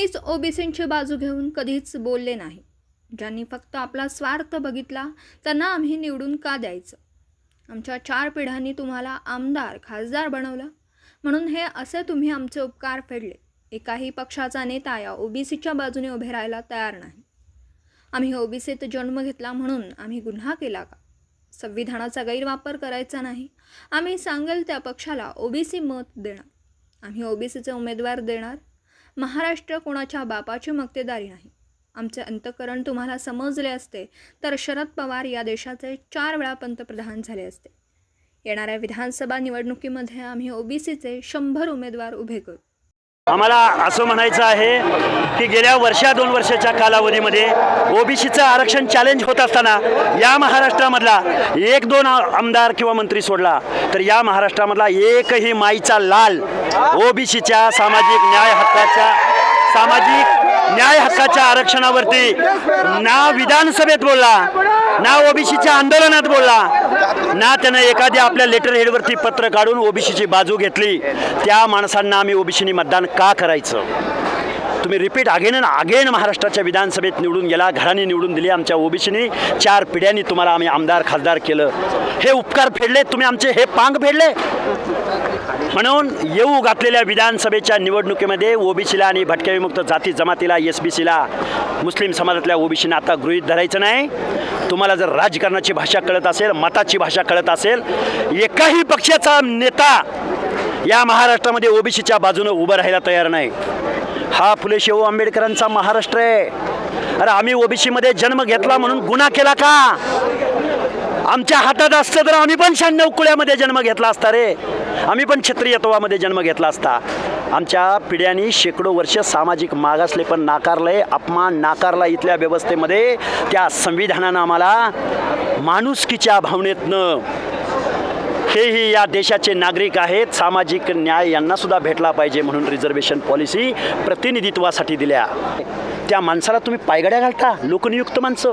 कोणीच ओबीसींची बाजू घेऊन कधीच बोलले नाही. ज्यांनी फक्त आपला स्वार्थ बघितला त्यांना आम्ही निवडून का द्यायचं? आमच्या चार पिढ्यांनी तुम्हाला आमदार खासदार बनवलं. म्हणून हे असे तुम्ही आमचे उपकार फेडले. एकाही पक्षाचा नेता या ओबीसीच्या बाजूने उभे राहायला तयार नाही. आम्ही ओबीसीत जन्म घेतला म्हणून आम्ही गुन्हा केला का? संविधानाचा गैरवापर करायचा नाही. आम्ही सांगेल त्या पक्षाला ओबीसी मत देणार आम्ही ओबीसीचे उमेदवार देणार. महाराष्ट्र कोणाच्या बापाची मक्तेदारी नाही. आमचे अंतकरण तुम्हाला समजले असते तर शरद पवार या देशाचे चार वेळा पंतप्रधान झाले असते. येणाऱ्या विधानसभा निवडणुकीमध्ये आम्ही ओबीसीचे शंभर उमेदवार उभे करू. आम्हाला असं म्हणायचं आहे की गेल्या वर्षा दोन वर्षाच्या कालावधीमध्ये ओबीसीचं आरक्षण चॅलेंज होत असताना या महाराष्ट्रामधला एक दोन आमदार किंवा मंत्री सोडला. तर या महाराष्ट्रामधला एकही माईचा लाल ओबीसीच्या सामाजिक न्याय हक्काच्या सामाजिक न्याय हक्काच्या आरक्षणावरती ना विधानसभेत बोलला ना ओबीसीच्या आंदोलनात बोलला ना त्यानं एखाद्या आपल्या लेटर हेडवरती पत्र काढून ओबीसीची बाजू घेतली. त्या माणसांना आम्ही ओबीसीनी मतदान का करायचं? तुम्ही रिपीट अगेन अँड अगेन महाराष्ट्राच्या विधानसभेत निवडून गेला घराने निवडून दिली आमच्या ओबीसीने. चार पिढ्यांनी तुम्हाला आम्ही आमदार खासदार केलं. हे उपकार फेडले तुम्ही आमचे हे पांग फेडले. म्हणून येऊ घातलेल्या विधानसभेच्या निवडणुकीमध्ये ओबीसीला आणि भटक्या विमुक्त जाती जमातीला एस बी सीला मुस्लिम समाजातल्या ओबीसीना आता गृहीत धरायचं नाही. तुम्हाला जर राजकारणाची भाषा कळत असेल मताची भाषा कळत असेल एकाही पक्षाचा नेता या महाराष्ट्रामध्ये ओबीसीच्या बाजूनं उभं राहायला तयार नाही. हा फुले शाहू आंबेडकरांचा महाराष्ट्र आहे. अरे आम्ही ओबीसीमध्ये जन्म घेतला म्हणून गुन्हा केला का? आमच्या हातात असतं तर आम्ही पण शहाण्णव कुळ्यामध्ये जन्म घेतला असता रे. आम्ही पण क्षत्रियत्वामध्ये जन्म घेतला असता. आमच्या पिढ्यांनी शेकडो वर्ष सामाजिक मागासले पण नाकारलंय. अपमान नाकारला इथल्या व्यवस्थेमध्ये. त्या संविधानानं आम्हाला माणुसकीच्या भावनेतनं हेही या देशाचे नागरिक आहेत. सामाजिक न्याय यांना सुद्धा भेटला पाहिजे म्हणून रिझर्वेशन पॉलिसी प्रतिनिधित्वासाठी दिल्या. त्या माणसाला तुम्ही पायगड्या घालता? लोकनियुक्त माणसं.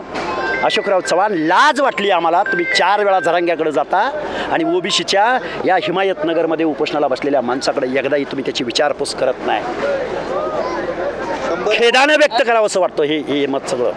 अशोकराव चव्हाण लाज वाटली आम्हाला. तुम्ही चार वेळा झरांग्याकडे जाता आणि ओबीसीच्या या हिमायतनगरमध्ये उपोषणाला बसलेल्या माणसाकडे एकदाही तुम्ही त्याची विचारपूस करत नाही. खेदानं व्यक्त करावं असं वाटतं हे हे मत सगळं.